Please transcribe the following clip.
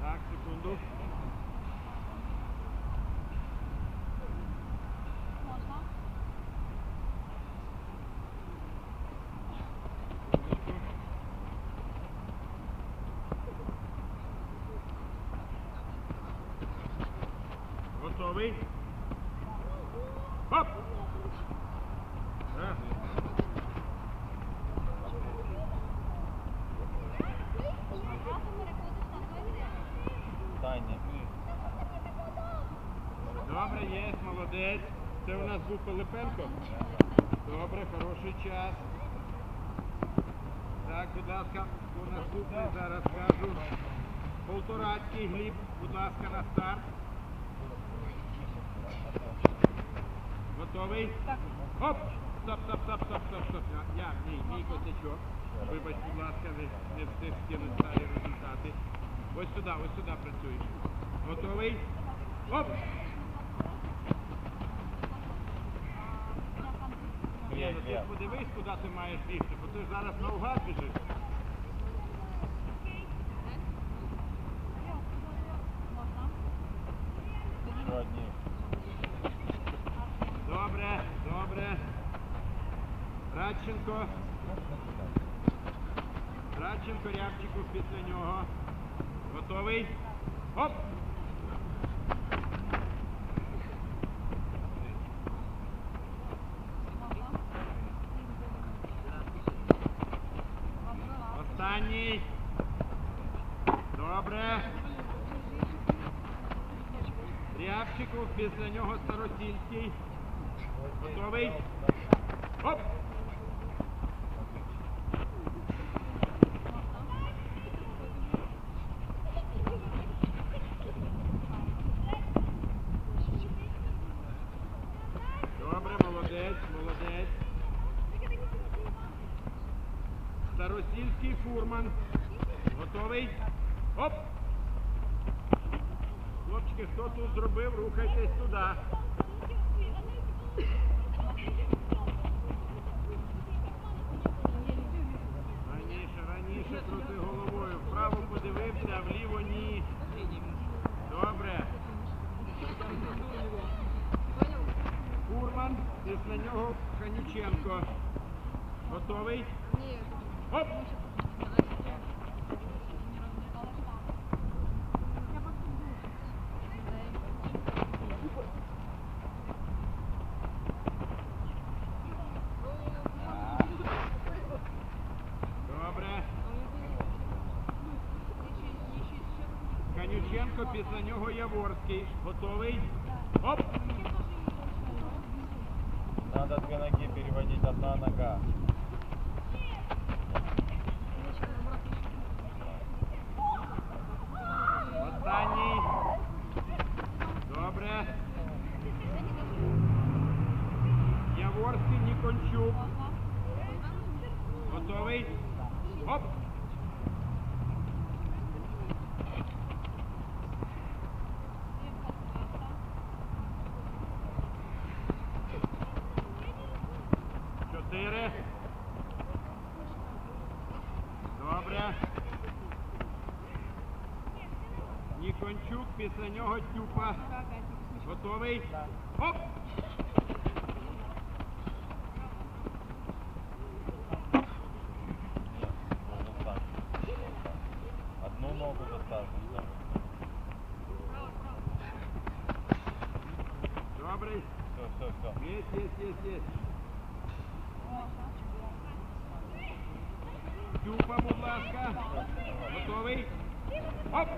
Так, секунду. Готовий? Таня. Добре, є, молодець. Це у нас був Пилипенко. Добре, хороший час. Так, будь ласка, хто наступний зараз скажу. Полторацький Гліб, будь ласка, на старт. Готовий? Оп! Стоп, стоп, стоп, стоп, стоп, стоп. Я, ні, мій косячок. Вибач, будь ласка, не, встиг скинути старі результати. Ось сюди, ось сюди працюєш. Готовий? Оп! Ні, ну ти подивись, куди ти маєш бігти, бо ти ж зараз наугад біжиш. Добре, добре. Радченко. Радченко, Рябчиков після нього. Готовий? Оп! Останній. Добре. Рябчиков, після нього Старосільський. Готовий? Оп! Добре, молодець, молодець. Старосільський фурман. Готовий? Оп! Хлопчики, хто тут зробив, рухайтесь туди. Фурман, після нього Ханюченко. Готовий? Оп! Добре. Канюченко, після нього Яворський. Готовий? Оп! Надо две ноги переводить, одна нога. Останній. Добре. Яворський, Нікончук. Готовий? Оп! Чотири. Добре. Нікончук, після нього Тюпа. Готовий? Оп! Одну ногу достаточно. Добрий. Все, все, все. Есть, есть, есть, есть. Тюпа, будь ласка. Готовий? Оп!